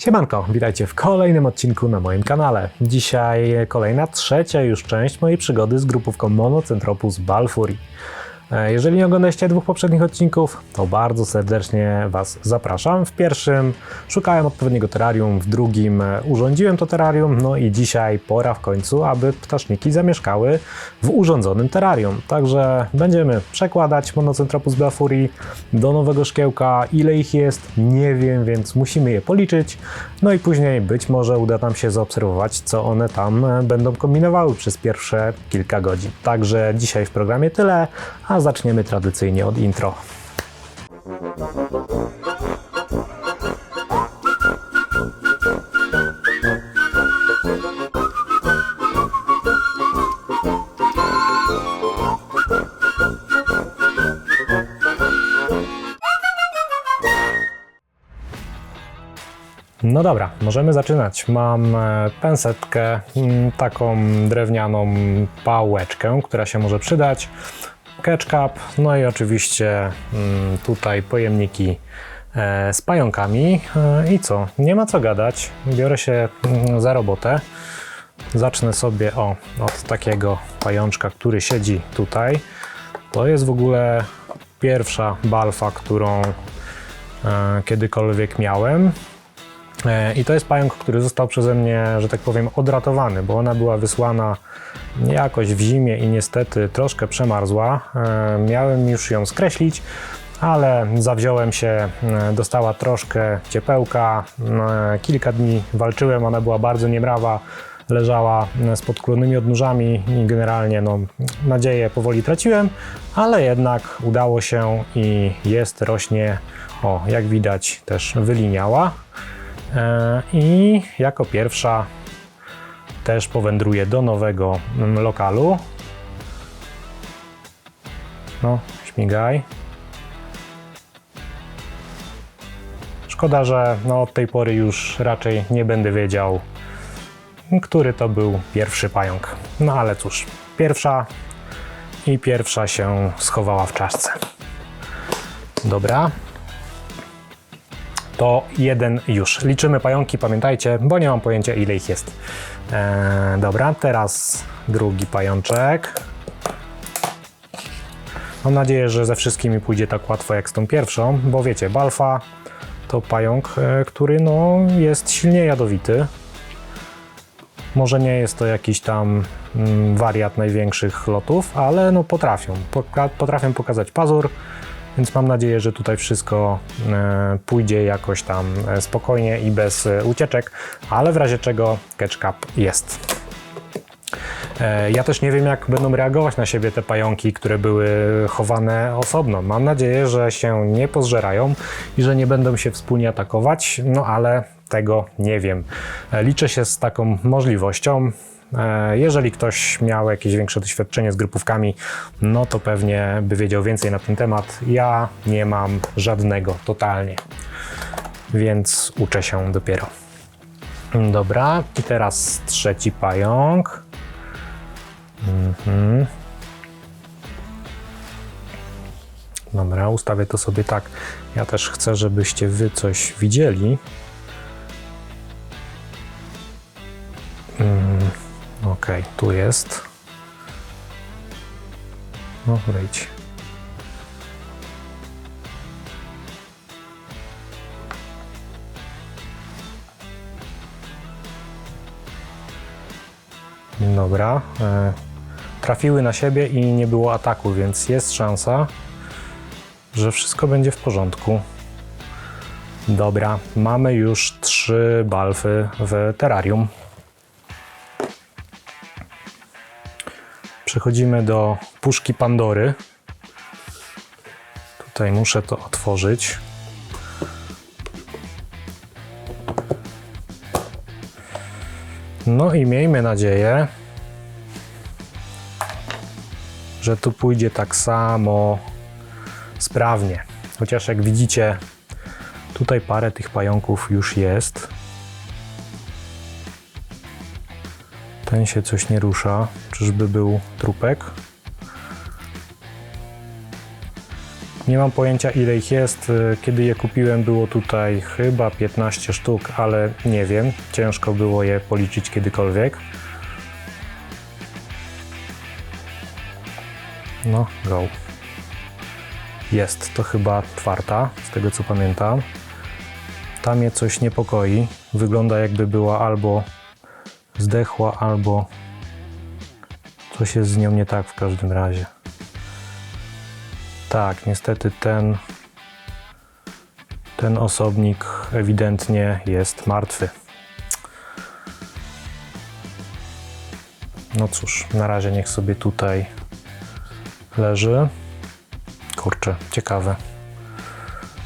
Siemanko, witajcie w kolejnym odcinku na moim kanale. Dzisiaj kolejna, trzecia już część mojej przygody z grupówką Monocentropus Balfuri. E, Jeżeli nie oglądaliście dwóch poprzednich odcinków, to bardzo serdecznie Was zapraszam. W pierwszym szukałem odpowiedniego terrarium, w drugim e, urządziłem to terrarium, no i dzisiaj pora w końcu, aby ptaszniki zamieszkały w urządzonym terrarium. Także będziemy przekładać Monocentropus Balfuri do nowego szkiełka. Ile ich jest, nie wiem, więc musimy je policzyć. No i później być może uda nam się zaobserwować, co one tam e, będą kombinowały przez pierwsze kilka godzin. Także dzisiaj w programie tyle, a zaczniemy tradycyjnie od intro. No dobra, możemy zaczynać. Mam e, pensetkę, mm, taką drewnianą pałeczkę, która się może przydać, ketchup, no i oczywiście mm, tutaj pojemniki e, z pająkami. E, I co? Nie ma co gadać. Biorę się mm, za robotę. Zacznę sobie o, od takiego pajączka, który siedzi tutaj. To jest w ogóle pierwsza balfa, którą e, kiedykolwiek miałem. E, I to jest pająk, który został przeze mnie, że tak powiem, odratowany, bo ona była wysłana jakoś w zimie i niestety troszkę przemarzła. E, Miałem już ją skreślić, ale zawziąłem się, e, dostała troszkę ciepełka. E, Kilka dni walczyłem, ona była bardzo niemrawa, leżała z podkulonymi odnóżami i generalnie no, nadzieję powoli traciłem, ale jednak udało się i jest, rośnie, o jak widać też wyliniała. E, I jako pierwsza też powędruje do nowego mm, lokalu. No, śmigaj. Szkoda, że no, od tej pory już raczej nie będę wiedział, który to był pierwszy pająk. No ale cóż, pierwsza i pierwsza się schowała w czaszce. Dobra, to jeden już. Liczymy pająki, pamiętajcie, bo nie mam pojęcia ile ich jest. Eee, dobra, teraz drugi pajączek. Mam nadzieję, że ze wszystkimi pójdzie tak łatwo jak z tą pierwszą, bo wiecie, balfa to pająk, e, który no, jest silnie jadowity. Może nie jest to jakiś tam mm, wariat największych lotów, ale no potrafią. Potrafią pokazać pazur, więc mam nadzieję, że tutaj wszystko e, pójdzie jakoś tam e, spokojnie i bez e, ucieczek, ale w razie czego ketchup jest. Ja też nie wiem, jak będą reagować na siebie te pająki, które były chowane osobno. Mam nadzieję, że się nie pozżerają i że nie będą się wspólnie atakować, no ale tego nie wiem. Liczę się z taką możliwością. E, Jeżeli ktoś miał jakieś większe doświadczenie z grupówkami, no to pewnie by wiedział więcej na ten temat. Ja nie mam żadnego totalnie, więc uczę się dopiero. Dobra, i teraz trzeci pająk. Mhm. Dobra, ustawię to sobie tak. Ja też chcę, żebyście wy coś widzieli. Okej, tu jest. No, wejdź. Dobra. E, trafiły na siebie i nie było ataku, więc jest szansa, że wszystko będzie w porządku. Dobra, mamy już trzy balfy w terrarium. Przechodzimy do puszki Pandory. Tutaj muszę to otworzyć. No i miejmy nadzieję, że tu pójdzie tak samo sprawnie. Chociaż jak widzicie, tutaj parę tych pająków już jest. Ten się coś nie rusza. Czyżby był trupek? Nie mam pojęcia ile ich jest. Y, Kiedy je kupiłem było tutaj chyba 15 sztuk, ale nie wiem. Ciężko było je policzyć kiedykolwiek. No, go. Jest, to chyba czwarta, z tego co pamiętam. Tam mnie coś niepokoi. Wygląda jakby była albo zdechła, albo coś jest z nią nie tak w każdym razie. Tak, niestety ten ten osobnik ewidentnie jest martwy. No cóż, na razie niech sobie tutaj leży. Kurczę, ciekawe.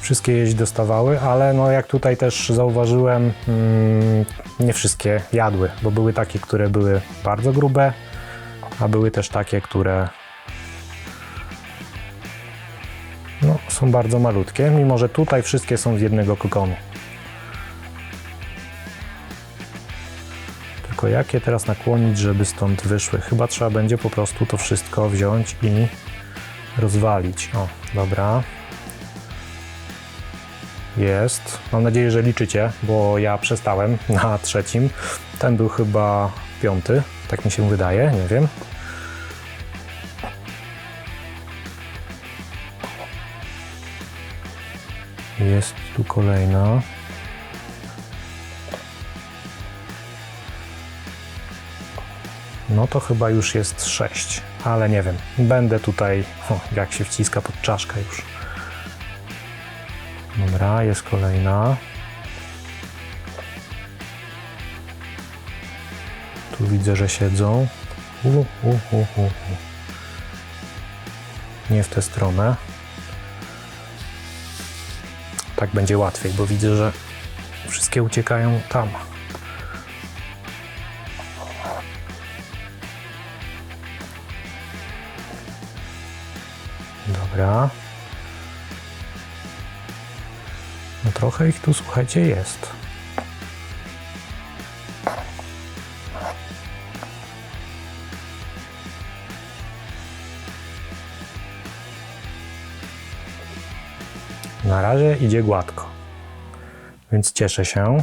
Wszystkie jeździ dostawały, ale no jak tutaj też zauważyłem, mm, nie wszystkie jadły, bo były takie, które były bardzo grube, a były też takie, które no, są bardzo malutkie, mimo że tutaj wszystkie są z jednego kokonu. Tylko jak je teraz nakłonić, żeby stąd wyszły? Chyba trzeba będzie po prostu to wszystko wziąć i rozwalić. O, dobra. Jest. Mam nadzieję, że liczycie, bo ja przestałem na trzecim. Ten był chyba piąty, tak mi się wydaje, nie wiem. Jest tu kolejna. No to chyba już jest 6, ale nie wiem. Będę tutaj, o, jak się wciska pod czaszkę już. Dobra, jest kolejna. Widzę, że siedzą. U, u, u, u, u. Nie w tę stronę. Tak będzie łatwiej, bo widzę, że wszystkie uciekają tam. Dobra. No trochę ich tu, słuchajcie, jest. Razie idzie gładko, więc cieszę się.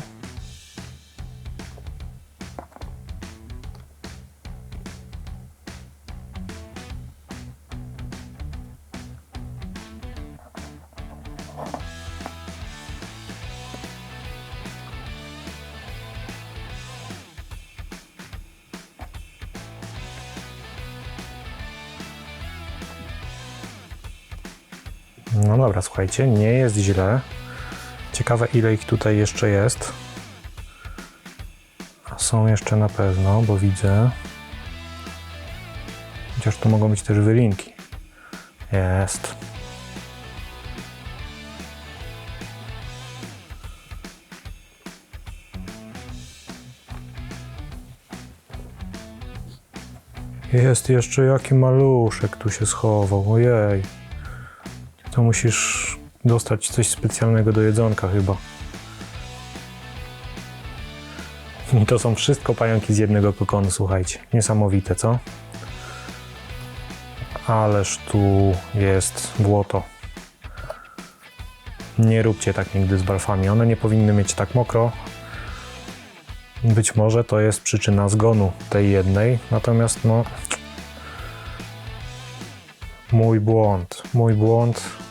No dobra, słuchajcie, nie jest źle. Ciekawe, ile ich tutaj jeszcze jest. Są jeszcze na pewno, bo widzę. Chociaż to mogą być też wylinki. Jest. Jest jeszcze jaki maluszek tu się schował. Ojej. To musisz dostać coś specjalnego do jedzonka chyba. I to są wszystko pająki z jednego kokonu, słuchajcie. Niesamowite, co? Ależ tu jest błoto. Nie róbcie tak nigdy z balfami. One nie powinny mieć tak mokro. Być może to jest przyczyna zgonu tej jednej. Natomiast no... Mój błąd. Mój błąd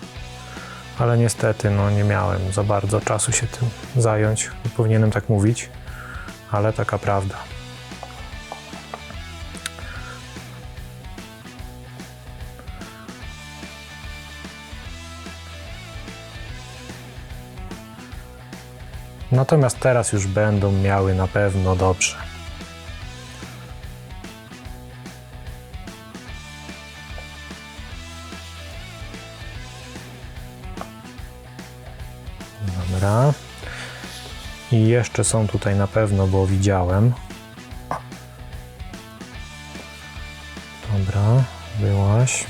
ale niestety no, nie miałem za bardzo czasu się tym zająć. Nie powinienem tak mówić, ale taka prawda. Natomiast teraz już będą miały na pewno dobrze. I jeszcze są tutaj na pewno, bo widziałem. Dobra, byłaś.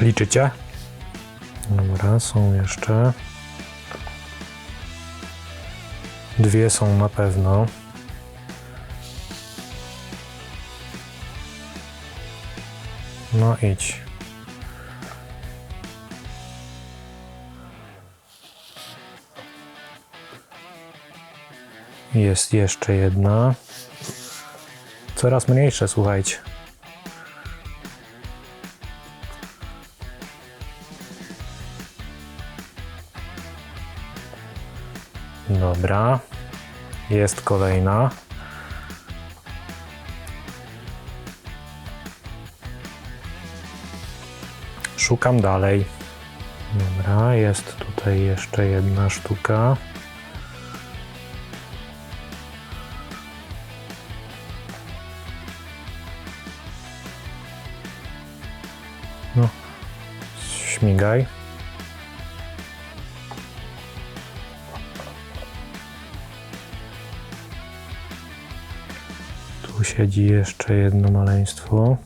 Liczycie? Są jeszcze. Dwie są na pewno. No idź. Jest jeszcze jedna. Coraz mniejsze, słuchajcie. Dobra. Jest kolejna. Szukam dalej. Dobra, jest tutaj jeszcze jedna sztuka. No, śmigaj. Tu siedzi jeszcze jedno maleństwo.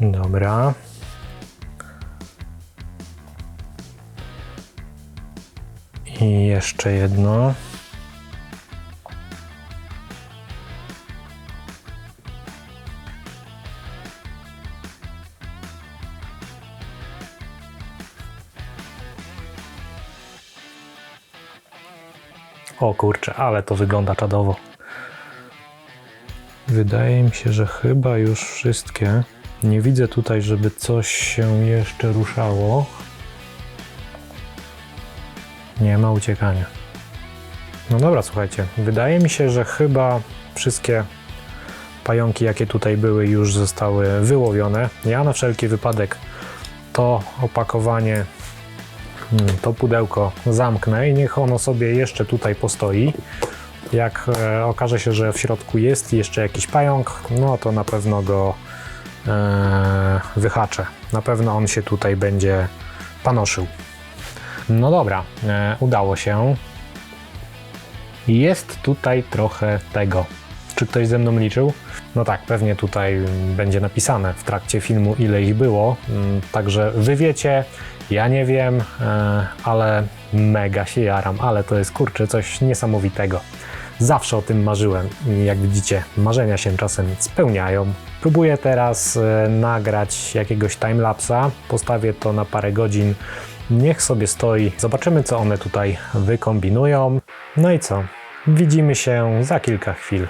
Dobra. I jeszcze jedno. O kurczę, ale to wygląda czadowo. Wydaje mi się, że chyba już wszystkie. Nie widzę tutaj, żeby coś się jeszcze ruszało. Nie ma uciekania. No dobra, słuchajcie. Wydaje mi się, że chyba wszystkie pająki, jakie tutaj były, już zostały wyłowione. Ja na wszelki wypadek to opakowanie, to pudełko zamknę i niech ono sobie jeszcze tutaj postoi. Jak e, okaże się, że w środku jest jeszcze jakiś pająk, no to na pewno go e, wyhaczę. Na pewno on się tutaj będzie panoszył. No dobra, e, udało się. Jest tutaj trochę tego. Czy ktoś ze mną liczył? No tak, pewnie tutaj będzie napisane w trakcie filmu, ile ich było. Mm, Także wy wiecie, ja nie wiem, e, ale mega się jaram, ale to jest kurczę coś niesamowitego. Zawsze o tym marzyłem jak widzicie, marzenia się czasem spełniają. Próbuję teraz e, nagrać jakiegoś timelapsa, postawię to na parę godzin, niech sobie stoi, zobaczymy co one tutaj wykombinują. No i co? Widzimy się za kilka chwil.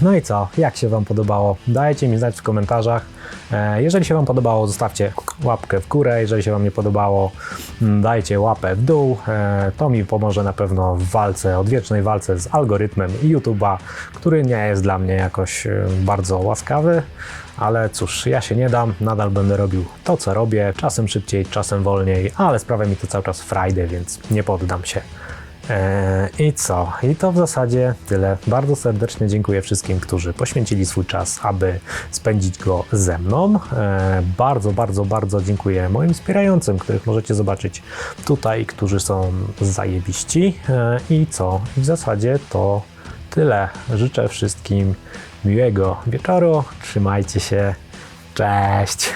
No i co? Jak się Wam podobało? Dajcie mi znać w komentarzach. E, Jeżeli się Wam podobało, zostawcie łapkę w górę. Jeżeli się Wam nie podobało, mm, dajcie łapę w dół. E, To mi pomoże na pewno w walce, odwiecznej walce z algorytmem YouTube'a, który nie jest dla mnie jakoś e, bardzo łaskawy. Ale cóż, ja się nie dam, nadal będę robił to, co robię, czasem szybciej, czasem wolniej, ale sprawia mi to cały czas frajdę, więc nie poddam się. Eee, I co? I to w zasadzie tyle. Bardzo serdecznie dziękuję wszystkim, którzy poświęcili swój czas, aby spędzić go ze mną. Eee, bardzo, bardzo, bardzo dziękuję moim wspierającym, których możecie zobaczyć tutaj, którzy są zajebiści. Eee, I co? I w zasadzie to tyle. Życzę wszystkim miłego wieczoru. Trzymajcie się. Cześć!